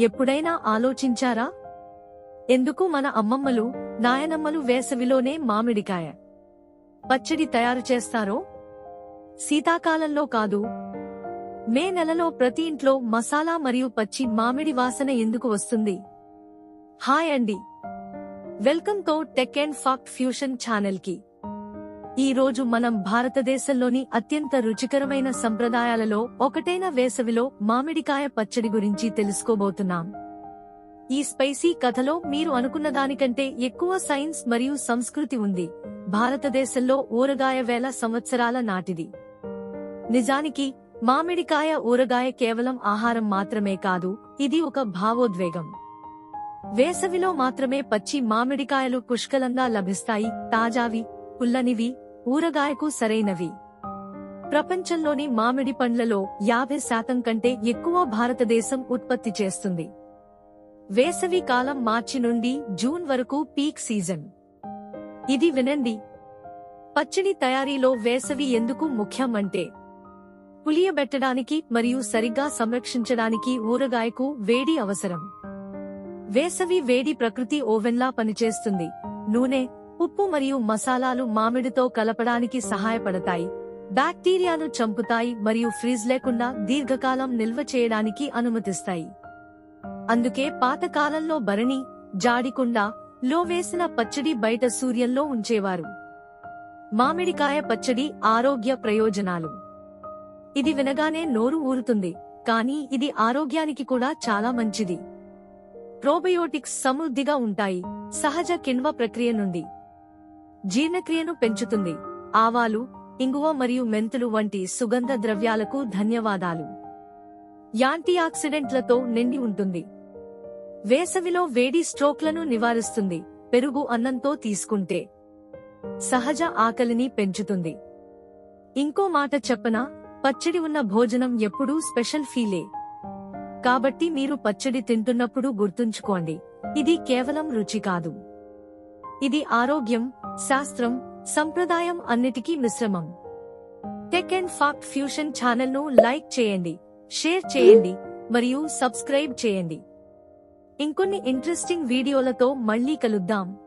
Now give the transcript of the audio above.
ఎప్పుడైనా ఆలోచించారా? ఎందుకు మన అమ్మమ్మలు నాయనమ్మలు వేసవిలోనే మామిడికాయ పచ్చడి తయారు చేస్తారో? శీతాకాలంలో కాదు. మే నెలలో ప్రతి ఇంట్లో మసాలా మరియు పచ్చి మామిడి వాసన ఎందుకు వస్తుంది? హాయ్ అండి. వెల్కమ్తో టెక్ అండ్ ఫాక్ట్ ఫ్యూషన్ ఛానల్కి ఈ రోజు మనం భారతదేశంలోని అత్యంత రుచికరమైన సంప్రదాయాలలో ఒకటైన వేసవిలో మామిడికాయ పచ్చడి గురించి తెలుసుకోబోతున్నాం. ఈ స్పైసీ కథలో మీరు అనుకున్న దానికంటే ఎక్కువ సైన్స్ మరియు సంస్కృతి ఉంది. భారతదేశంలో ఊరగాయ వేల సంవత్సరాల నాటిది. నిజానికి మామిడికాయ ఊరగాయ కేవలం ఆహారం మాత్రమే కాదు ఇది ఒక భావోద్వేగం. వేసవిలో మాత్రమే పచ్చి మామిడికాయలు పుష్కలంగా లభిస్తాయి. తాజావి పుల్లనివి ఊరగాయకు సరైనవి. ప్రపంచంలోని మామిడి పండ్లలో యాభై శాతం కంటే ఎక్కువ భారతదేశం ఉత్పత్తి చేస్తుంది. వేసవి కాలం మార్చి నుండి జూన్ వరకు పీక్ సీజన్. ఇది వినండి. పచ్చడి తయారీలో వేసవి ఎందుకు ముఖ్యం అంటే పులియబెట్టడానికి మరియు సరిగ్గా సంరక్షించడానికి ఊరగాయకు వేడి అవసరం. వేసవి వేడి ప్రకృతి ఓవెన్లా పనిచేస్తుంది. నూనె ఉప్పు మరియు మసాలాలు మామిడితో కలపడానికి సహాయపడతాయి. బ్యాక్టీరియాను చంపుతాయి మరియు ఫ్రీజ్ లేకుండా దీర్ఘకాలం నిల్వ చేయడానికి అనుమతిస్తాయి. అందుకే పాతకాలంలో భరణి జాడికుండ లో వేసిన పచ్చడి బయట సూర్యంలో ఉంచేవారు. మామిడికాయ పచ్చడి ఆరోగ్య ప్రయోజనాలు. ఇది వినగానే నోరు ఊరుతుంది కానీ ఇది ఆరోగ్యానికి కూడా చాలా మంచిది. ప్రోబయోటిక్స్ సమృద్ధిగా ఉంటాయి సహజ కిణ్వ ప్రక్రియ నుండి. జీర్ణక్రియను పెంచుతుంది. ఆవాలు ఇంగువ మరియు మెంతులు వంటి సుగంధ ద్రవ్యాలకు ధన్యవాదాలు. యాంటీ ఆక్సిడెంట్లతో నిండి ఉంటుంది. వేసవిలో వేడి స్ట్రోక్లను నివారిస్తుంది. పెరుగు అన్నంతో తీసుకుంటే సహజ ఆకలిని పెంచుతుంది. ఇంకో మాట చెప్పనా? పచ్చడి ఉన్న భోజనం ఎప్పుడూ స్పెషల్ ఫీలే. కాబట్టి మీరు పచ్చడి తింటున్నప్పుడు గుర్తుంచుకోండి. ఇది కేవలం రుచి కాదు. ఇది ఆరోగ్యం శాస్త్రం సంప్రదాయం అన్నిటికీ మిశ్రమం. టెక్ అండ్ ఫాక్ట్ ఫ్యూషన్ ఛానల్ను లైక్ చేయండి షేర్ చేయండి మరియు సబ్స్క్రైబ్ చేయండి. ఇంకొన్ని ఇంట్రెస్టింగ్ వీడియోలతో మళ్ళీ కలుద్దాం.